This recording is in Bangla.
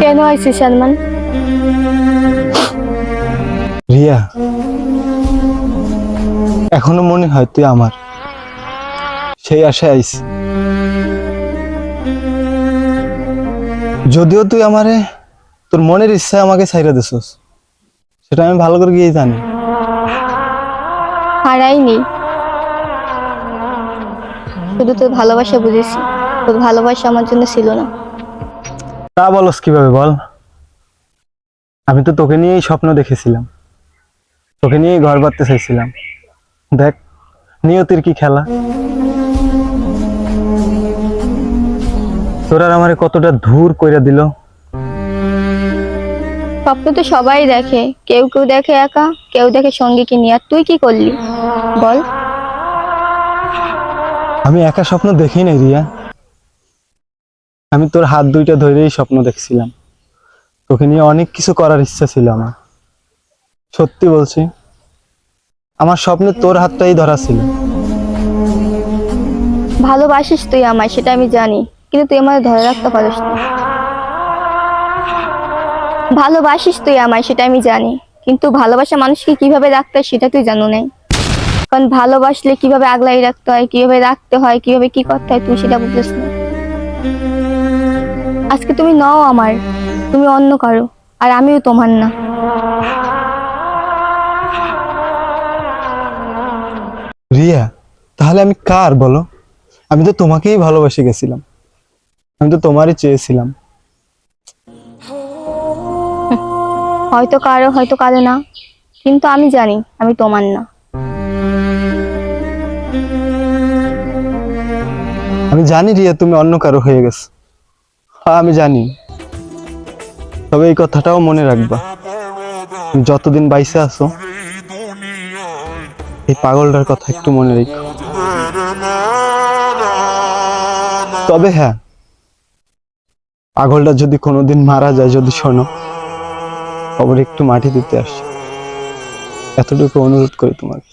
কেন আইসি সালমান? রিয়া এখনও মনে হয় তুই আমার। সেই আশায় আইস যদিও তুই আমারে তোর মনের ইচ্ছায় আমাকে ছাইরা দিছস সেটা আমি ভালো করে গিয়ে জানি। হারাইনি। শুধু তোর ভালোবাসা বুঝেছি। তোর ভালোবাসা আমার জন্য ছিল না। তা বলস কীভাবে বল? আমি তো তোকে নিয়েই স্বপ্ন দেখেছিলাম। তোকে নিয়েই ঘর বাঁধতে চাইছিলাম। দেখ নিয়তির কি খেলা। তোর আর আমারে কতটা ধূর কইরা দিল। স্বপ্ন তো সবাই দেখে। কেউ কেউ দেখে একা কেউ দেখে সঙ্গীকে নিয়ে। আর তুই কি করলি? বল। আমি একা স্বপ্ন দেখি নাই রিয়া। আমি তোর হাত দুইটা ধরেই স্বপ্ন দেখছিলাম। তোকে নিয়ে অনেক কিছু করার ইচ্ছা ছিল আমার। সত্যি বলছি, আমার স্বপ্নে তোর হাতটাই ধরা ছিল। ভালোবাসিস তুই আমায়, সেটা আমি জানি, কিন্তু তুই আমায় ধরে রাখতে পারিস না। ভালোবাসিস তুই আমায়, সেটা আমি জানি, কিন্তু ভালোবাসা মানুষকে কীভাবে রাখতে হয় সেটা তুই জানো নাই। কারণ ভালোবাসলে কীভাবে আগলাই রাখতে হয়, কীভাবে রাখতে হয়, কীভাবে কি করতে হয় তুই সেটা বুঝিস না। আজকে তুমি নও আমার তুমি অন্য কারও আর আমিও তোমার না। রিয়া তাহলে আমি কার বলো? আমি তো তোমাকেই ভালোবেসে গেছিলাম। আমি তো তোমারই চেয়েছিলাম। হয়তো কারও হয়তো কারও না কিন্তু আমি জানি আমি তোমার না। আমি জানি রিয়া তুমি অন্য কারও হয়ে গেছো। আমি জানি। তবে এই কথাটাও মনে রাখবা। যতদিন বাইসে আছো, এই পাগলটার কথা একটু মনে রেখো। তবে হ্যাঁ পাগলটা যদি কোনোদিন মারা যায়, যদি শোনো খবর একটু মাটি দিতে আসছে। এতটুকু অনুরোধ করি তোমাকে।